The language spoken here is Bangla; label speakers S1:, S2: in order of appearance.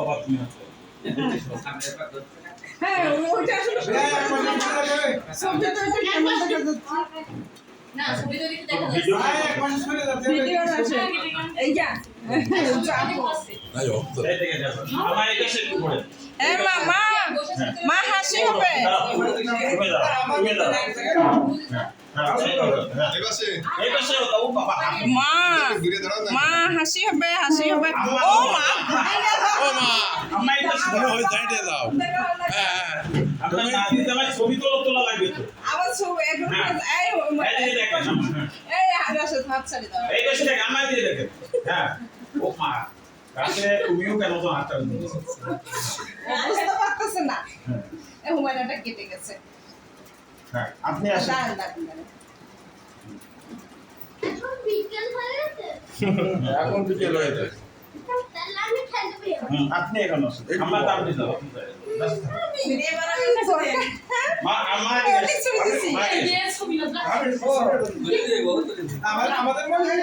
S1: বাবা তুমি আছো
S2: হ্যাঁ ওইটা আসলে তো দেখা যাচ্ছে
S3: না ছবি তো দেখা যাচ্ছে।
S2: ভিডিও আছে। এই যা। মা হাসি হবে। মা হাসি হবে হাসি হবে। ও মা!
S4: ও মা!
S1: এই
S4: মনে
S1: দাও।
S4: দাও। হ্যাঁ হ্যাঁ।
S1: আপনার ছবি তোলা তোলা লাগবে তো?
S2: আবার ছবি এখন এই
S1: এই যে দেখেন হ্যাঁ।
S2: এই হাসি হাত ছাড়ি দাও।
S1: এই পাশে দেখেন আমার দিয়ে দেখেন। হ্যাঁ। ও মা কাছে তুমিও কেন তো হাতটা?
S2: বুঝতে পারতেছে না।
S1: হ্যাঁ,
S2: এই হুমায়ুনটা কেটে গেছে।
S1: হ্যাঁ আপনি আসেন।
S5: বিকেল হয়ে
S4: এখন বিকেল হয়ে যায়
S1: আপনি এখন আমার দাম
S3: না
S6: আমাদের মনে হয়